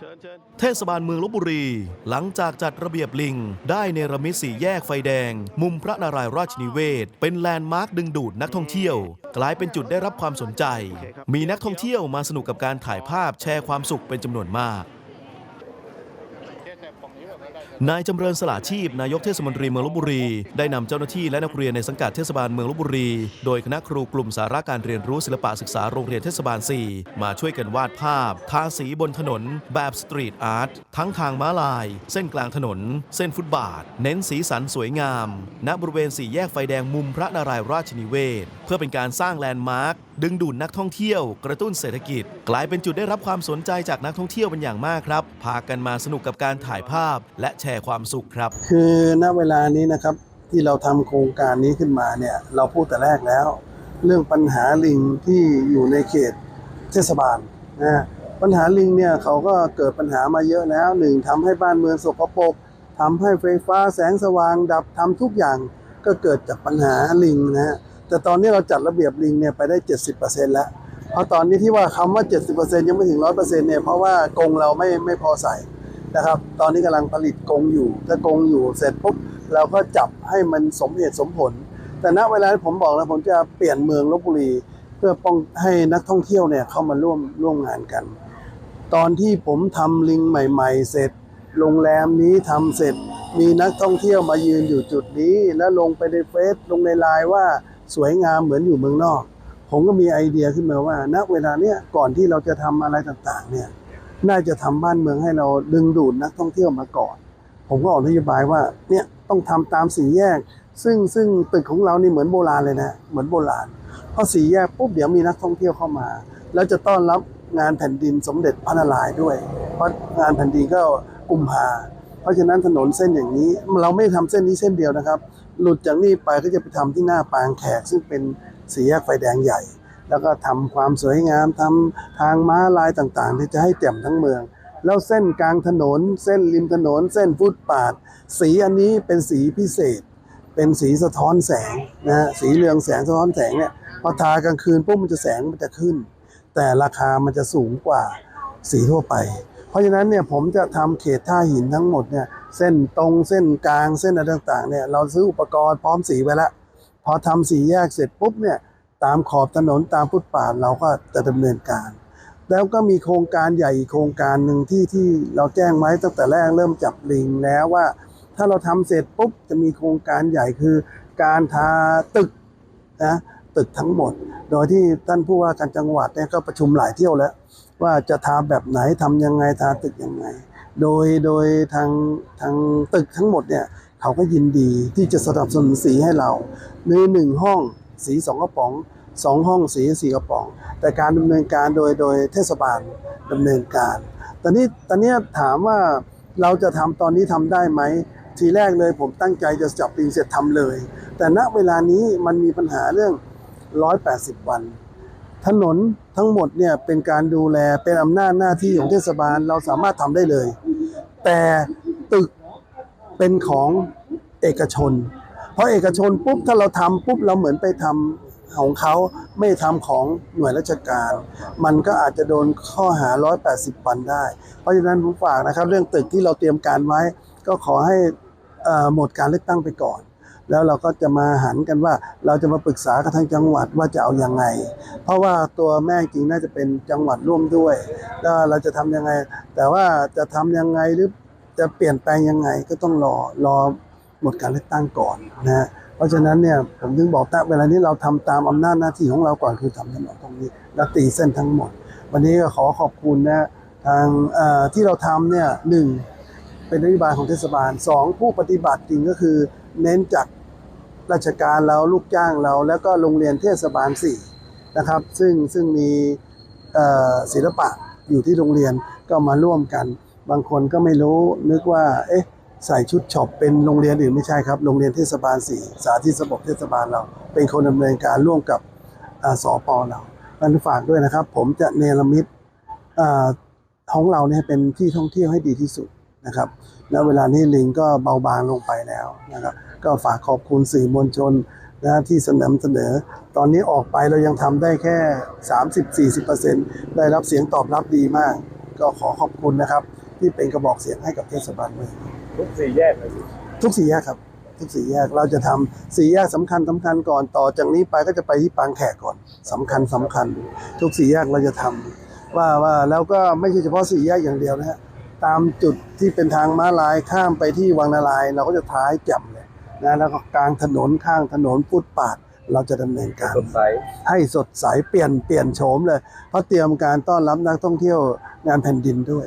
เชิญเชิญเทศบาลเมืองลบบุรี หลังจากจัดระเบียบลิง ได้เนรมิตสี่แยกไฟแดง มุมพระนารายณ์ราชนิเวศ เป็นแลนด์มาร์คดึงดูดนักท่องเที่ยว กลายเป็นจุดได้รับความสนใจ มีนักท่องเที่ยวมาสนุกกับการถ่ายภาพแชร์ความสุขเป็นจำนวนมาก นายจำเริญสละชีพ นายกเทศมนตรีเมืองลบบุรี ได้นำเจ้าหน้าที่และนักเรียนในสังกัดเทศบาลเมืองลบบุรี โดยคณะครูกลุ่มสาระการเรียนรู้ศิลปะศึกษาโรงเรียนเทศบาล 4 มาช่วยกันวาดภาพ ทาสีบนถนน แบบสตรีทอาร์ตทั้งทางม้าลาย เส้นกลางถนน เส้นฟุตบาท เน้นสีสันสวยงาม ณบริเวณสี่แยกไฟแดงมุมพระนารายณ์ราชนิเวศ เพื่อเป็นการสร้างแลนด์มาร์คดึงดูดนักท่องเที่ยว กระตุ้นเศรษฐกิจ กลายเป็นจุดได้รับความสนใจจากนักท่องเที่ยวเป็นอย่างมากครับ พากันมาสนุกกับการถ่ายภาพ และแชร์ความสุขครับ คือณเวลานี้นะครับที่เราทำโครงการนี้ขึ้นมาเนี่ยเราพูดแต่แรกแล้ว เรื่องปัญหาลิงที่อยู่ในเขตเทศบาลนะฮะปัญหาลิงเนี่ยเขาก็เกิดปัญหามาเยอะแล้วหนึ่งทำให้บ้านเมืองสกปรกทำให้ไฟฟ้าแสงสว่างดับทำทุกอย่างก็เกิดจากปัญหาลิงนะฮะแต่ตอนนี้เราจัดระเบียบลิงเนี่ยไปได้ 70%แล้วเพราะตอนนี้ที่ว่าคำว่า 70%ยังไม่ถึง 100%เนี่ยเพราะว่ากรงเราไม่ไม่พอใส่ นะครับ ตอนนี้กำลังผลิตกงอยู่ ถ้ากงอยู่เสร็จปุ๊บเราก็จับให้มันสมเหตุสมผล แต่ณเวลาที่ผมบอกแล้วผมจะเปลี่ยนเมืองลบบุรี เพื่อป้องให้นักท่องเที่ยวเนี่ยเข้ามาร่วมร่วมงานกัน ตอนที่ผมทำลิงใหม่ ๆ เสร็จ โรงแรมนี้ทำเสร็จ มีนักท่องเที่ยวมายืนอยู่จุดนี้ แล้วลงไปในเฟซลงในไลน์ว่าสวยงามเหมือนอยู่เมืองนอก ผมก็มีไอเดียขึ้นมาว่าณเวลาเนี้ยก่อนที่เราจะทำอะไรต่างๆเนี่ย น่าจะทำบ้านเมืองให้เราดึงดูดนักท่องเที่ยวมาก่อน ผมก็ออกนโยบายว่าเนี่ยต้องทำตามสี่แยก ซึ่งซึ่งตึกของเรานี่เหมือนโบราณเลยนะเหมือนโบราณพอสี่แยกปุ๊บเดี๋ยวมีนักท่องเที่ยวเข้ามา แล้วจะต้อนรับงานแผ่นดินสมเด็จพระนารายณ์ด้วย เพราะงานแผ่นดินก็กุมภาเพราะฉะนั้นถนนเส้นอย่างนี้ เราไม่ทำเส้นนี้เส้นเดียวนะครับ หลุดจากนี่ไปก็จะไปทำที่หน้าปางแขกซึ่งเป็นสี่แยกไฟแดงใหญ่ แล้วก็ทำความสวยงามทำทางม้าลายต่างๆ ที่จะให้แจ่มทั้งเมือง แล้วเส้นกลางถนน เส้นริมถนน เส้นฟุตปาด สีอันนี้เป็นสีพิเศษ เป็นสีสะท้อนแสงนะฮะสีเรืองแสงสะท้อนแสงเนี่ยพอทากลางคืนปุ๊บมันจะแสงมันจะขึ้น แต่ราคามันจะสูงกว่าสีทั่วไป เพราะฉะนั้นเนี่ยผมจะทำเขตท่าหินทั้งหมดเนี่ยเส้นตรงเส้นกลางเส้นอะไรต่างๆเนี่ยเราซื้ออุปกรณ์พร้อมสีไว้แล้วพอทำสีแยกเสร็จปุ๊บเนี่ย ตามขอบถนนตามฟุตปาดเราก็จะดำเนินการ แล้วก็มีโครงการใหญ่อีกโครงการหนึ่งที่ที่เราแจ้งไว้ตั้งแต่แรกเริ่มจับลิงแล้วว่า ถ้าเราทำเสร็จปุ๊บจะมีโครงการใหญ่คือ การทาตึกนะตึกทั้งหมด โดยที่ท่านผู้ว่าการจังหวัดเนี่ยก็ประชุมหลายเที่ยวแล้ว ว่าจะทาแบบไหนทำยังไงทาตึกยังไง โดยโดยทางทางตึกทั้งหมดเนี่ยเขาก็ยินดีที่จะสนับสนุนสีให้เราในหนึ่งห้อง สีสองกระป๋องสองห้องสีสี่กระป๋อง แต่การดำเนินการโดยโดยเทศบาลดำเนินการ ตอนนี้ตอนนี้ถามว่าเราจะทำตอนนี้ทำได้ไหมทีแรกเลยผมตั้งใจจะจับลิงเสร็จทำเลย แต่ณเวลานี้มันมีปัญหาเรื่อง 180 วัน ถนนทั้งหมดเนี่ยเป็นการดูแลเป็นอำนาจหน้าที่ของเทศบาลเราสามารถทำได้เลย แต่ตึกเป็นของเอกชน ราะเอกชนปุ๊บถ้าเราทำปุ๊บเราเหมือนไปทำของเขาไม่ทำของหน่วยราชการ มันก็อาจจะโดนข้อหา 180วันได้ เพราะฉะนั้นผมฝากนะครับ เรื่องตึกที่เราเตรียมการไว้ ก็ขอให้หมดการเลือกตั้งไปก่อน แล้วเราก็จะมาหันกันว่าเราจะมาปรึกษากับทางจังหวัดว่าจะเอายังไง เพราะว่าตัวแม่จริงน่าจะเป็นจังหวัดร่วมด้วย แล้วเราจะทำยังไง แต่ว่าจะทำยังไงหรือจะเปลี่ยนแปลงยังไงก็ต้องรอรอ หมดการเลือกตั้งก่อนนะฮะเพราะฉะนั้นเนี่ยผมถึงบอกว่าเวลานี้เราทำตามอำนาจหน้าที่ของเราก่อนคือทำถนนตรงนี้ และตีเส้นทั้งหมด วันนี้ก็ขอขอบคุณนะทางที่เราทำเนี่ยหนึ่งเป็นนโยบายของเทศบาลสองผู้ปฏิบัติจริงก็คือเน้นจากราชการเราลูกจ้างเรา แล้วก็โรงเรียนเทศบาลสี่นะครับซึ่งซึ่งมีศิลปะอยู่ที่โรงเรียนก็มาร่วมกัน บางคนก็ไม่รู้นึกว่าเอ๊ะ ใส่ชุดช็อปเป็นโรงเรียนอื่นไม่ใช่ครับ โรงเรียนเทศบาลสี่สาธิตระบบเทศบาลเรา เป็นคนดำเนินการร่วมกับอสอปอเรามันฝากด้วยนะครับ ผมจะเนรมิตอ่าของเราเนี่ยเป็นที่ท่องเที่ยวให้ดีที่สุดนะครับ แล้วเวลานี้ลิงก็เบาบางลงไปแล้วนะครับ ก็ฝากขอบคุณสื่อมวลชนนะที่สนับสนอตอนนี้ออกไปเรายังทำได้แค่ 30-40%ได้รับเสียงตอบรับดีมาก ก็ขอขอบคุณนะครับ ที่เป็นกระบอกเสียงให้กับเทศบาลเมือง ทุกสี่แยกเลยทุกสี่แยกครับ ทุกสี่แยกเราจะทำสี่แยกสำคัญสำคัญก่อนต่อจากนี้ไปก็จะไปที่ปางแขกก่อนสำคัญสำคัญ ทุกสี่แยกเราจะทำว่าว่าแล้วก็ไม่ใช่เฉพาะสี่แยกอย่างเดียวนะฮะตามจุดที่เป็นทางม้าลายข้ามไปที่วังนารายณ์เราก็จะท้ายจับเลยนะแล้วก็กลางถนนข้างถนนฟุตปาดเราจะดำเนินการ สดใสให้สดใสเปลี่ยนเปลี่ยนโฉมเลย เพราะเตรียมการต้อนรับนักท่องเที่ยวงานแผ่นดินด้วย